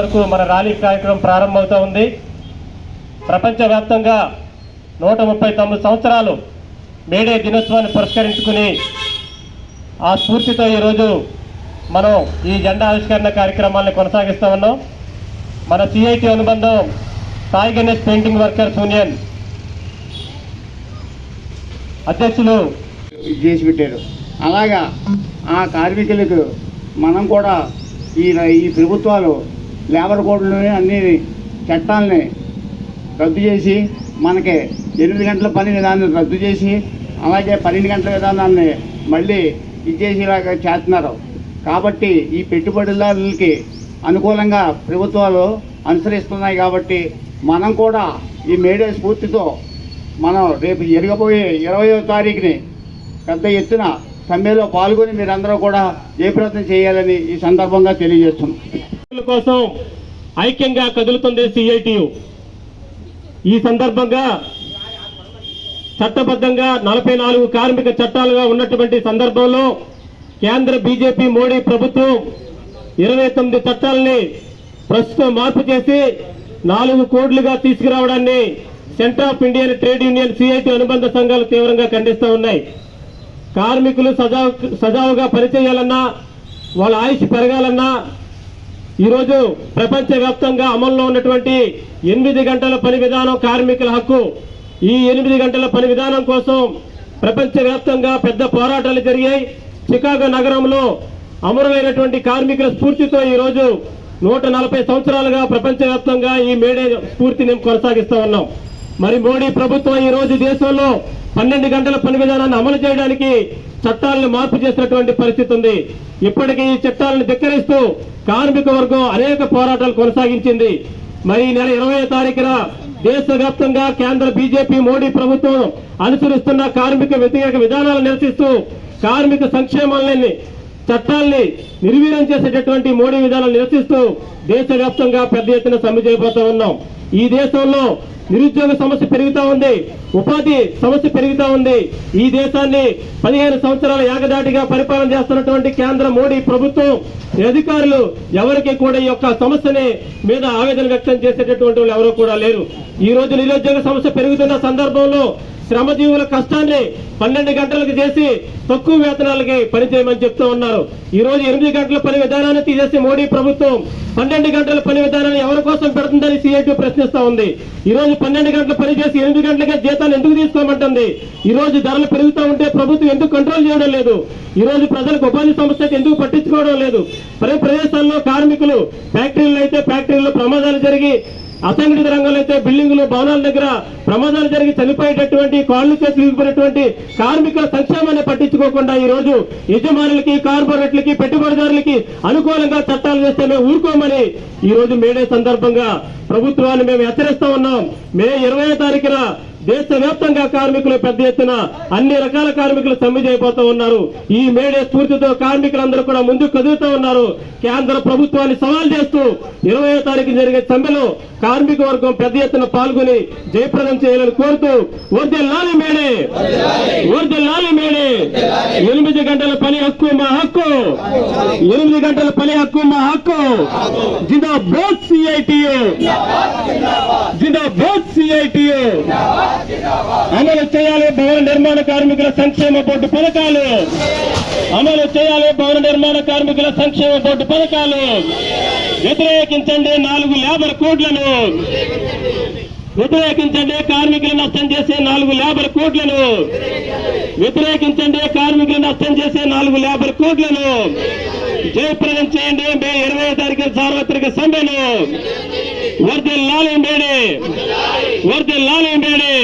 వరకు మన ర్యాలీ కార్యక్రమం ప్రారంభమవుతూ ఉంది. ప్రపంచవ్యాప్తంగా నూట ముప్పై తొమ్మిది సంవత్సరాలు మేడే దినోత్సవాన్ని పురస్కరించుకుని ఆ స్ఫూర్తితో ఈరోజు మనం ఈ జెండా ఆవిష్కరణ కార్యక్రమాన్ని కొనసాగిస్తూ ఉన్నాం. మన సిఐటి అనుబంధం Sai Ganesh painting workers union అధ్యక్షులు చేసి పెట్టారు. అలాగా ఆ కార్మికులకు మనం కూడా ఈ ఈ ప్రభుత్వాలు లేబర్ కోడ్లని అన్ని చట్టాలని రద్దు చేసి మనకి ఎనిమిది గంటల పని విధానాన్ని రద్దు చేసి అలాగే పన్నెండు గంటల విధానాన్ని మళ్ళీ ఇచ్చేసేలాగా చేస్తున్నారు. కాబట్టి ఈ పెట్టుబడిదారులకి అనుకూలంగా ప్రభుత్వాలు అనుసరిస్తున్నాయి కాబట్టి మనం కూడా ఈ మేడే స్ఫూర్తితో మనం రేపు జరగబోయే ఇరవయో తారీఖుని పెద్ద ఎత్తున సమ్మెలో పాల్గొని మీరందరూ కూడా జయప్రదం చేయాలని ఈ సందర్భంగా తెలియజేస్తున్నాం. కోసం ఐక్యంగా కదులుతుంది సిఐటియు ఈ సందర్భంగా చట్టబద్ధంగా నలభై నాలుగు కార్మిక చట్టాలుగా ఉన్నటువంటి సందర్భంలో కేంద్ర బీజేపీ మోడీ ప్రభుత్వం ఇరవై తొమ్మిది చట్టాలని ప్రస్తుతం మార్పు చేసి నాలుగు కోడ్లుగా తీసుకురావడాన్ని centre of Indian trade union CIT అనుబంధ సంఘాలు తీవ్రంగా ఖండిస్తూ ఉన్నాయి. కార్మికులు సజావు సజావుగా పనిచేయాలన్నా వాళ్ళ ఆయుష్ పెరగాలన్నా ఈరోజు ప్రపంచవ్యాప్తంగా అమల్లో ఉన్నటువంటి ఎనిమిది గంటల పని విధానం కార్మికుల హక్కు. ఈ ఎనిమిది గంటల పని విధానం కోసం ప్రపంచవ్యాప్తంగా పెద్ద పోరాటాలు జరిగాయి. చికాగో నగరంలో అమరులైనటువంటి కార్మికుల స్ఫూర్తితో ఈరోజు నూట నలభై సంవత్సరాలుగా ప్రపంచవ్యాప్తంగా ఈ మేడే స్ఫూర్తిని కొనసాగిస్తూ ఉన్నాం. మరి మోడీ ప్రభుత్వం ఈ రోజు దేశంలో పన్నెండు గంటల పని విధానాన్ని అమలు చేయడానికి చట్టాలను మార్పు చేసినటువంటి పరిస్థితి ఉంది. ఇప్పటికీ ఈ చట్టాలను ధిక్కరిస్తూ కార్మిక వర్గం అనేక పోరాటాలు కొనసాగించింది. మరి ఈ నెల ఇరవై తారీఖున దేశవ్యాప్తంగా కేంద్ర బీజేపీ మోడీ ప్రభుత్వం అనుసరిస్తున్న కార్మిక వ్యతిరేక విధానాలు నిరసిస్తూ కార్మిక సంక్షేమాలని చట్టాల్ని నిర్వీర్యం చేసేటటువంటి మోడీ విధానాలు నిరసిస్తూ దేశవ్యాప్తంగా పెద్ద ఎత్తున సమ్మె చేయబోతా ఉన్నాం. ఈ దేశంలో నిరుద్యోగ సమస్య పెరుగుతూ ఉంది ఉపాధి సమస్య పెరుగుతూ ఉంది. ఈ దేశాన్ని పదిహేను సంవత్సరాల ఏకదాటిగా పరిపాలన చేస్తున్నటువంటి కేంద్ర మోడీ ప్రభుత్వం అధికారులు ఎవరికి కూడా ఈ యొక్క సమస్యని మీద ఆవేదన వ్యక్తం చేసేటటువంటి వాళ్ళు ఎవరు కూడా లేరు. ఈ రోజు నిరుద్యోగ సమస్య పెరుగుతున్న సందర్భంలో శ్రమజీవుల కష్టాన్ని పన్నెండు గంటలకు చేసి తక్కువ వేతనాలకి పనిచేయమని చెప్తూ ఉన్నారు. ఈ రోజు ఎనిమిది గంటల పని విధానాన్ని తీసేసి మోడీ ప్రభుత్వం పన్నెండు గంటల పని విధానాన్ని ఎవరి కోసం పెడుతుందని సిఐటి ప్రశ్నిస్తా ఉంది. ఈ రోజు పన్నెండు గంటల పని చేసి ఎనిమిది గంటలకే జీతాలు ఎందుకు తీసుకోమంటుంది? ఈ రోజు ధరలు పెరుగుతూ ఉంటే ప్రభుత్వం ఎందుకు కంట్రోల్ చేయడం లేదు? ఈ రోజు ప్రజలకు ఉపాధి సమస్యకు ఎందుకు పట్టించుకోవడం లేదు? పలు ప్రదేశాల్లో కార్మికులు ఫ్యాక్టరీలు అయితే ఫ్యాక్టరీలో ప్రమాదాలు జరిగి అసంఘటిత రంగంలో అయితే బిల్డింగులు భవనాల దగ్గర ప్రమాదాలు జరిగి చనిపోయేటటువంటి కాళ్ళు చేతులు విరిగిపోయినటువంటి కార్మికుల సంక్షేమాన్ని పట్టించుకోకుండా ఈ రోజు యజమానులకి కార్పొరేట్లకి పెట్టుబడిదారులకి అనుకూలంగా చట్టాలు చేస్తే మేము ఊరుకోమని ఈ రోజు మేడే సందర్భంగా ప్రభుత్వాన్ని మేము హెచ్చరిస్తా ఉన్నాం. మే ఇరవై తారీఖున దేశవ్యాప్తంగా కార్మికులు పెద్ద ఎత్తున అన్ని రకాల కార్మికులు సమ్మె చేయబోతూ ఉన్నారు. ఈ మేడే స్ఫూర్తితో కార్మికులందరూ కూడా ముందుకు కదులుతూ ఉన్నారు. కేంద్ర ప్రభుత్వాన్ని సవాల్ చేస్తూ ఇరవై తారీఖు జరిగే సమ్మెలో కార్మిక వర్గం పెద్ద ఎత్తున పాల్గొని జయప్రదం చేయాలని కోరుతూ వర్దే లాలి మేడే. వర్దే లాలి మేడే. ఎనిమిది గంటల పని హక్కు మా హక్కు. ఎనిమిది గంటల పని హక్కు మా హక్కు. జిందాబాద్ సిఐటియు. జిందాబాద్ సిఐటియు అమలు చేయాలి భవన నిర్మాణ కార్మికుల సంక్షేమ బోర్డు పథకాలు. అమలు చేయాలి భవన నిర్మాణ కార్మికుల సంక్షేమ బోర్డు పథకాలు. వ్యతిరేకించండి నాలుగు లేబర్ కోడ్లను. వ్యతిరేకించండి కార్మికులు నష్టం చేసే నాలుగు లేబర్ కోడ్లను. వ్యతిరేకించండి కార్మికులు నష్టం చేసే నాలుగు లేబర్ కోడ్లను. జయప్రదం చేయండి మే ఇరవై తారీఖు సార్వత్రిక సమ్మెను వర్దిల్లాలి మేడే వర్దిల్లాలి మేడే